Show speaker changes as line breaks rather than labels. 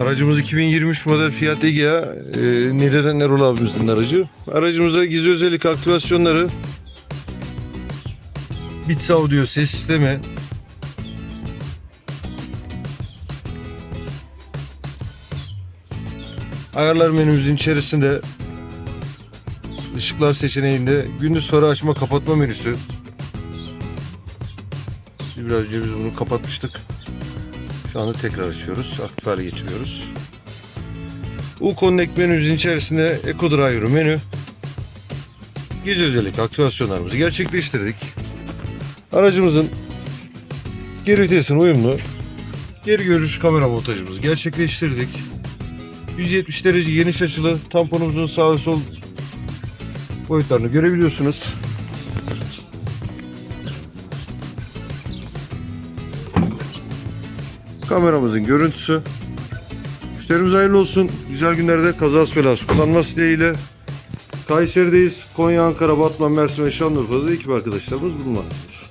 Aracımız 2023 model Fiat Egea. E, Niğde'den Erol abimizin aracı. Aracımıza gizli özellik aktivasyonları, Beats Audio ses sistemi, ayarlar menümüzün içerisinde ışıklar seçeneğinde gündüz farı açma kapatma menüsü. Biraz önce biz bunu kapatmıştık. Şu anda tekrar açıyoruz. Aktif hale getiriyoruz. U-Connect menümüzün içerisinde Eco Driver menü. Gizli özellik aktivasyonlarımızı gerçekleştirdik. Aracımızın geri vitesine uyumlu geri görüş kamera montajımızı gerçekleştirdik. 170 derece geniş açılı tamponumuzun sağ ve sol boyutlarını görebiliyorsunuz. Kameramızın görüntüsü. Müşterimiz hayırlı olsun. Güzel günlerde kazas belası kullanması dileğiyle. Kayseri'deyiz. Konya, Ankara, Batman, Mersin ve Şanlıurfa'da ekip arkadaşlarımız bulunmaktadır.